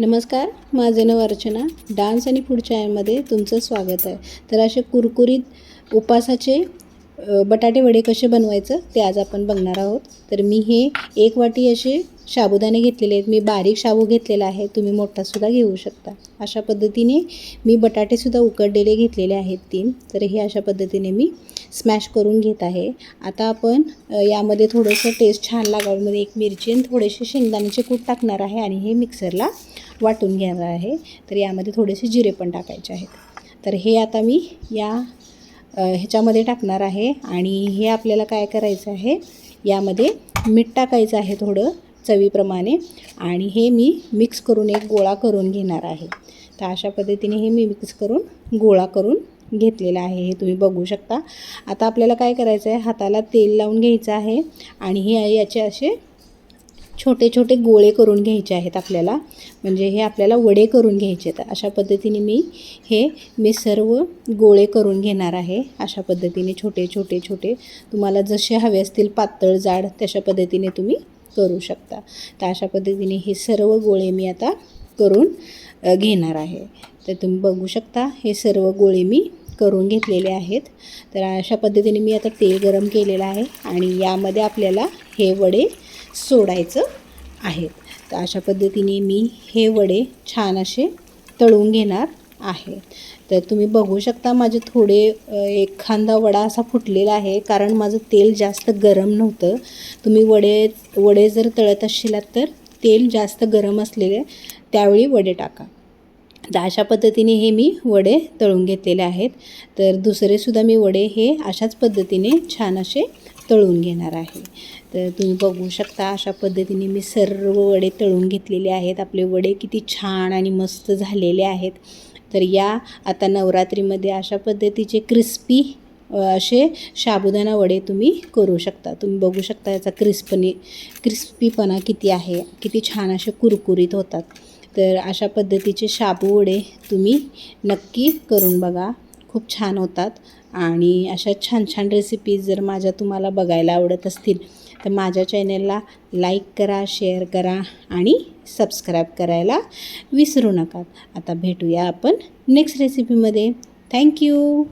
नमस्कार माझे नाव अर्चना. डान्स आणि फूड चॅनलमध्ये तुमचं स्वागत आहे. तर असे कुरकुरीत उपासाचे बटाटे वडे कसे बनवायचं ते आज आपण बघणार आहोत. तर मी हे एक वाटी असे शाबुदाणे घेतलेले आहेत. मी बारीक शाबू घेतलेला आहे. तुम्ही मोठासुद्धा घेऊ शकता. अशा पद्धतीने मी बटाटेसुद्धा उकडलेले घेतलेले आहेत तीन. तर हे अशा पद्धतीने मी स्मॅश करून घेत आहे. आता आपण यामध्ये थोडंसं टेस्ट छान लागावं. म्हणजे एक मिरची आणि थोडेसे शेंगदाण्याचे कूट टाकणार आहे आणि हे मिक्सरला वाटून घेणार आहे. तर यामध्ये थोडेसे जिरे पण टाकायचे आहेत. तर हे आता मी या ह्याच्यामध्ये टाकणार आहे. आणि हे आपल्याला काय करायचं आहे यामध्ये मीठ टाकायचं आहे थोडं चवीप्रमाणे. आणि हे मी मिक्स करून एक गोळा करून घेणार आहे. तर अशा पद्धतीने हे मी मिक्स करून गोळा करून घेतलेला आहे. हे तुम्ही बघू शकता. आता आपल्याला काय करायचं आहे हाताला तेल लावून घ्यायचं आहे. आणि हे याचे असे छोटे छोटे गोळे करून घ्यायचे आहेत आपल्याला. म्हणजे हे आपल्याला वडे करून घ्यायचे आहेत. अशा पद्धतीने मी हे मी सर्व गोळे करून घेणार आहे. अशा पद्धतीने छोटे छोटे छोटे तुम्हाला जसे हवे असतील पातळ जाड तशा पद्धतीने तुम्ही करू शकता. तर अशा पद्धतीने हे सर्व गोळे मी आता करून घेणार आहे. तर तुम्ही बघू शकता हे सर्व गोळे मी करून घेतलेले आहेत. तर अशा पद्धतीने मी आता तेल गरम केलेलं आहे आणि यामध्ये आपल्याला हे वडे सोडायचं आहे. तर अशा पद्धतीने मी हे वडे छान असे तळून घेणार आहे. तर तुम्ही बघू शकता माझे थोडे एखादा वडा असा फुटलेला आहे कारण माझं तेल जास्त गरम नव्हतं. तुम्ही वडे वडे जर तळत असशिलात तर तेल जास्त गरम असलेले त्यावेळी वडे टाका. तर अशा पद्धतीने हे मी वडे तळून घेतलेले आहेत. तर दुसरेसुद्धा मी वडे हे अशाच पद्धतीने छान असे तळून घेणार आहे. तर तुम्ही बघू शकता अशा पद्धतीने मी सर्व वडे तळून घेतलेले आहेत. आपले वडे किती छान आणि मस्त झालेले आहेत. तर या आता नवरात्रीमध्ये अशा पद्धतीचे क्रिस्पी असे साबुदाणा वडे तुम्ही करू शकता. तुम्ही बघू शकता याचा क्रिस्पनी क्रिस्पीपणा किती आहे किती छान असे कुरकुरीत होतात. तर अशा पद्धतीचे शाबू वडे तुम्ही नक्की करून बघा. खूप छान होतात. आणि अशा छान छान रेसिपीज जर माझ्या तुम्हाला बघायला आवडत असतील तर माझ्या चॅनेलला लाईक करा शेअर करा आणि सबस्क्राईब करायला विसरू नका. आता भेटूया आपण नेक्स्ट रेसिपीमध्ये थँक्यू